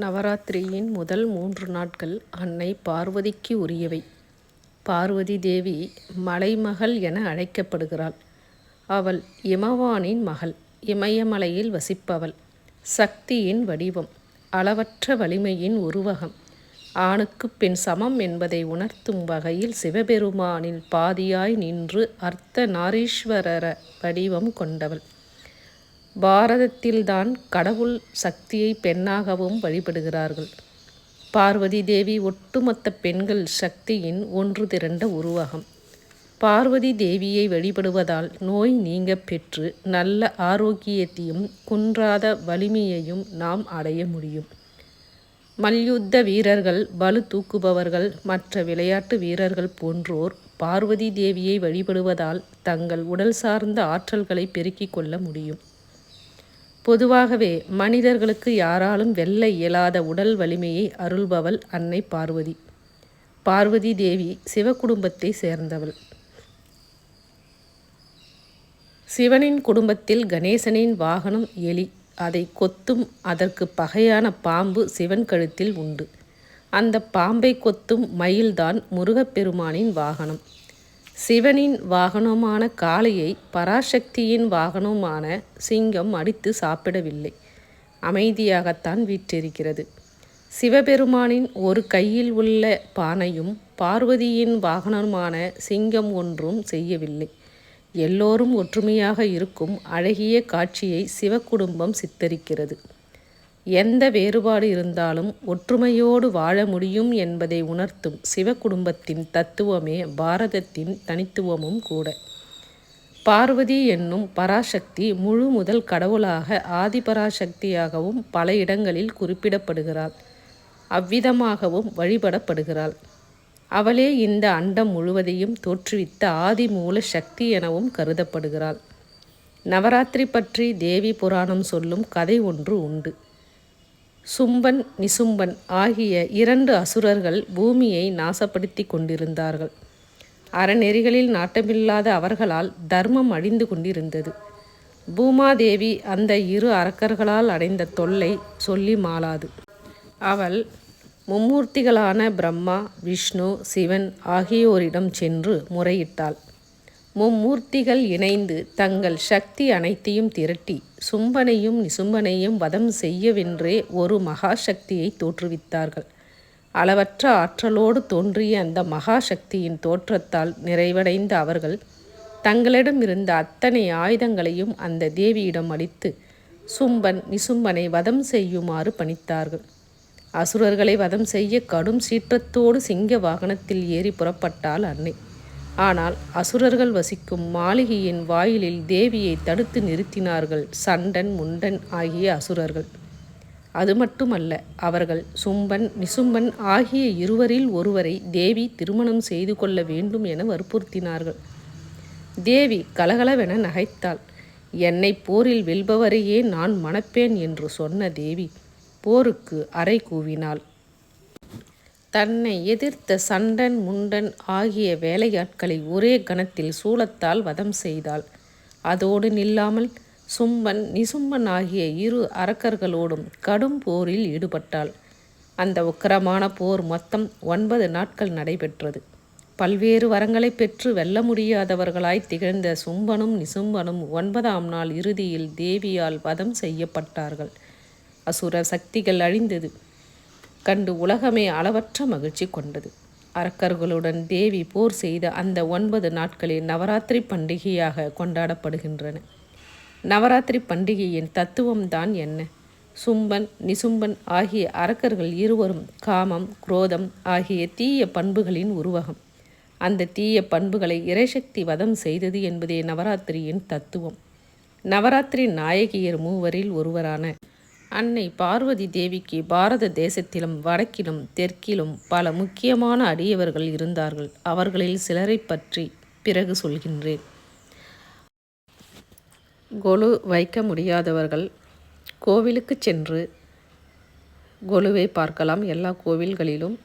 நவராத்திரியின் முதல் மூன்று நாட்கள் அன்னை பார்வதிக்கு உரியவை. பார்வதி தேவி மலைமகள் என அழைக்கப்படுகிறாள். அவள் இமவானின் மகள். இமயமலையில் வசிப்பவள். சக்தியின் வடிவம். அளவற்ற வலிமையின் உருவகம். ஆணுக்குப் பெண் சமம் என்பதை உணர்த்தும் வகையில் சிவபெருமானில் பாதியாய் நின்று அர்த்த நாரீஸ்வரர வடிவம் கொண்டவள். பாரதத்தில்தான் கடவுள் சக்தியை பெண்ணாகவும் வழிபடுகிறார்கள். பார்வதி தேவி ஒட்டுமொத்த பெண்கள் சக்தியின் ஒன்று திரண்ட உருவகம். பார்வதி தேவியை வழிபடுவதால் நோய் நீங்க பெற்று நல்ல ஆரோக்கியத்தையும் குன்றாத வலிமையையும் நாம் அடைய முடியும். மல்யுத்த வீரர்கள் பலு தூக்குபவர்கள் மற்ற விளையாட்டு வீரர்கள் போன்றோர் பார்வதி தேவியை வழிபடுவதால் தங்கள் உடல் சார்ந்த ஆற்றல்களை பெருக்கிக் கொள்ள முடியும். பொதுவாகவே மனிதர்களுக்கு யாராலும் வெல்ல இயலாத உடல் வலிமையை அருள்பவள் அன்னை பார்வதி. பார்வதி தேவி சிவகுடும்பத்தை சேர்ந்தவள். சிவனின் குடும்பத்தில் கணேசனின் வாகனம் எலி. அதை கொத்தும் அதற்கு பகையான பாம்பு சிவன் கழுத்தில் உண்டு. அந்த பாம்பை கொத்தும் மயில்தான் முருகப்பெருமானின் வாகனம். சிவனின் வாகனமான காளையை பராசக்தியின் வாகனமான சிங்கம் அடித்து சாப்பிடவில்லை. அமைதியாகத்தான் வீற்றிருக்கிறது. சிவபெருமானின் ஒரு கையில் உள்ள பானையும் பார்வதியின் வாகனமான சிங்கம் ஒன்றும் செய்யவில்லை. எல்லோரும் ஒற்றுமையாக இருக்கும் அழகிய காட்சியை சிவக்குடும்பம் சித்தரிக்கிறது. எந்த வேறுபாடு இருந்தாலும் ஒற்றுமையோடு வாழ முடியும் என்பதை உணர்த்தும் சிவகுடும்பத்தின் தத்துவமே பாரதத்தின் தனித்துவமும் கூட. பார்வதி என்னும் பராசக்தி முழு முதல் கடவுளாக ஆதிபராசக்தியாகவும் பல இடங்களில் குறிப்பிடப்படுகிறாள். அவ்விதமாகவும் வழிபடப்படுகிறாள். அவளே இந்த அண்டம் முழுவதையும் தோற்றுவித்த ஆதிமூல சக்தி எனவும் கருதப்படுகிறாள். நவராத்திரி பற்றி தேவி புராணம் சொல்லும் கதை ஒன்று உண்டு. சும்பன் நிசும்பன் ஆகிய இரண்டு அசுரர்கள் பூமியை நாசப்படுத்திக் கொண்டிருந்தார்கள். அறநெறிகளில் நாட்டமில்லாத அவர்களால் தர்மம் அழிந்து கொண்டிருந்தது. பூமாதேவி அந்த இரு அரக்கர்களால் அடைந்த தொல்லை சொல்லி மாளாது. அவள் மும்மூர்த்திகளான பிரம்மா விஷ்ணு சிவன் ஆகியோரிடம் சென்று முறையிட்டாள். மும்மூர்த்திகள் இணைந்து தங்கள் சக்தி அனைத்தையும் திரட்டி சும்பனையும் நிசும்பனையும் வதம் செய்யவென்றே ஒரு மகாசக்தியை தோற்றுவித்தார்கள். அளவற்ற ஆற்றலோடு தோன்றிய அந்த மகாசக்தியின் தோற்றத்தால் நிறைவடைந்த அவர்கள் தங்களிடம் இருந்த அத்தனை ஆயுதங்களையும் அந்த தேவியிடம் அளித்து சும்பன் நிசும்பனை வதம் செய்யுமாறு பணித்தார்கள். அசுரர்களை வதம் செய்ய கடும் சீற்றத்தோடு சிங்க வாகனத்தில் ஏறி புறப்பட்டால் அன்னை. ஆனால் அசுரர்கள் வசிக்கும் மாளிகையின் வாயிலில் தேவியை தடுத்து நிறுத்தினார்கள் சண்டன் முண்டன் ஆகிய அசுரர்கள். அது மட்டுமல்ல அவர்கள் சும்பன் நிசும்பன் ஆகிய இருவரில் ஒருவரை தேவி திருமணம் செய்து கொள்ள வேண்டும் என வற்புறுத்தினார்கள். தேவி கலகலவென நகைத்தாள். என்னை போரில் வெல்பவரையே நான் மணப்பேன் என்று சொன்ன தேவி போருக்கு அறை கூவினாள். தன்னை எதிர்த்த சண்டன் முண்டன் ஆகிய வேலையாட்களை ஒரே கணத்தில் சூலத்தால் வதம் செய்தாள். அதோடு நில்லாமல் சும்பன் நிசும்பன் ஆகிய இரு அரக்கர்களோடும் கடும் போரில் ஈடுபட்டாள். அந்த உக்கிரமான போர் மொத்தம் ஒன்பது நாட்கள் நடைபெற்றது. பல்வேறு வரங்களைப் பெற்று வெல்ல முடியாதவர்களாய் திகழ்ந்த சும்பனும் நிசும்பனும் ஒன்பதாம் நாள் இறுதியில் தேவியால் வதம் செய்யப்பட்டார்கள். அசுர சக்திகள் அழிந்தது கண்டு உலகமே அளவற்ற மகிழ்ச்சி கொண்டது. அரக்கர்களுடன் தேவி போர் செய்த அந்த ஒன்பது நாட்களில் நவராத்திரி பண்டிகையாக கொண்டாடப்படுகின்றன. நவராத்திரி பண்டிகையின் தத்துவம்தான் என்ன? சும்பன் நிசும்பன் ஆகிய அரக்கர்கள் இருவரும் காமம் குரோதம் ஆகிய தீய பண்புகளின் உருவகம். அந்த தீய பண்புகளை இறைசக்தி வதம் செய்தது என்பதே நவராத்திரியின் தத்துவம். நவராத்திரி நாயகியர் மூவரில் ஒருவரான அன்னை பார்வதி தேவிக்கு பாரத தேசத்திலும் வடக்கிலும் தெற்கிலும் பல முக்கியமான அடியவர்கள் இருந்தார்கள். அவர்களில் சிலரைப் பற்றி பிறகு சொல்கின்றேன். கொலு வைக்க முடியாதவர்கள் கோவிலுக்குச் சென்று கொலுவை பார்க்கலாம். எல்லா கோவில்களிலும்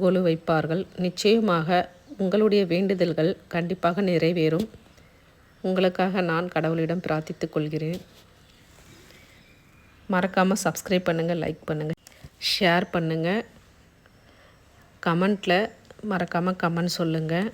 கொலு வைப்பார்கள். நிச்சயமாக உங்களுடைய வேண்டுதல்கள் கண்டிப்பாக நிறைவேறும். உங்களுக்காக நான் கடவுளிடம் பிரார்த்தித்துக் கொள்கிறேன். மறக்காமல் சப்ஸ்கிரைப் பண்ணுங்கள் லைக் பண்ணுங்கள் ஷேர் பண்ணுங்கள் கமெண்ட்டில் மறக்காமல் கமெண்ட் சொல்லுங்கள்